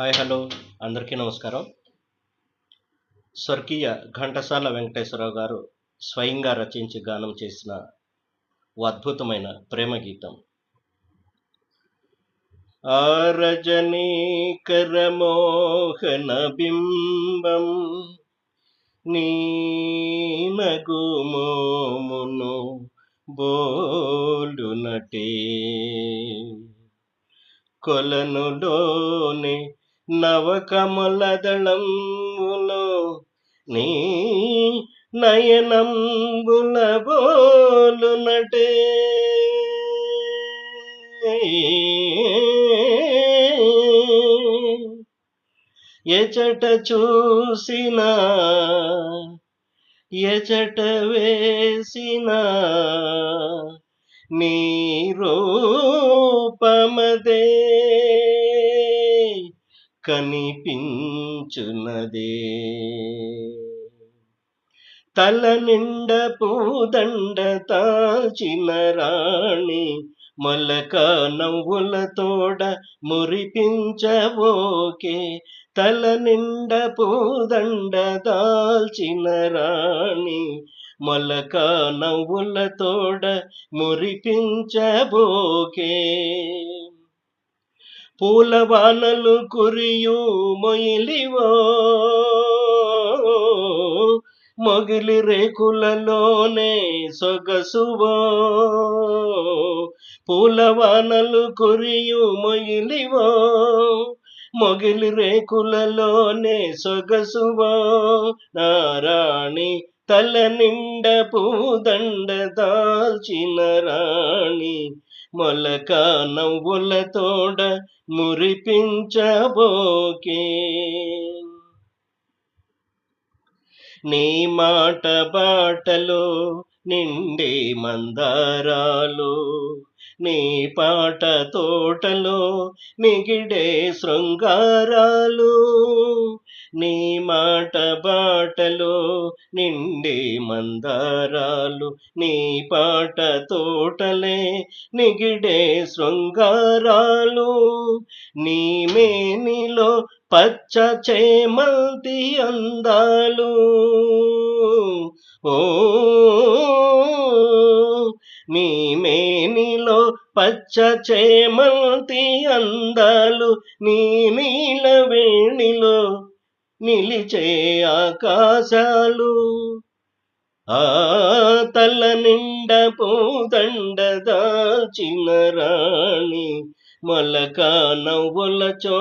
Hi hello. అందరికీ నమస్కారం. స్వర్గీయ ఘంటసాల వెంకటేశ్వరరావు గారు స్వయంగా రచించి గానం చేసిన ఓ అద్భుతమైన ప్రేమ గీతం. ఆరజనీకరమోహన బింబం నీ నగుమోమును బోలునటే కొలనులోని నవకమలదళంబులో నీ నయనంబుల బోలునటే ఎచట చూసినా ఎచట వేసినా నీ రూపమదే. కనిపించునదే తల నిండ పూదండ తాచిన రాణి మొలక నవ్వుల తోడ మురిపించబోకే తల నిండ పూదండ దాల్చిన రాణి మొలక నవ్వుల తోడ మురిపించబోకే పూలవానలు కురియు మొయిలివో మొగిలి రేకులలోనే సొగసువో. పూలవానలు కురియు మొయిలివో మొగిలి రేకులలోనే సొగసువో. నారాణి తల నిండ పూదండ దాల్చిన రాణి మొలక నవ్వుల తోడ మురిపించబోకే. నీ మాట బాటలో నిండే మందారాలు నీ పాట తోటలో మిగిడే శృంగారాలు నీ మాట బాటలో నిండే మందారాలు నీ పాట తోటలే నిగిడే శృంగారాలు. నీ మేనిలో పచ్చ చేమంతి అందాలు. ఓ నీ మేనిలో పచ్చ చేమంతి అందాలు నీ నీల వేణిలో నిలిచే ఆకాశాలు ఆ తల నిండ పూదండ దాచిన రాణి మొలక నవ్వుల చో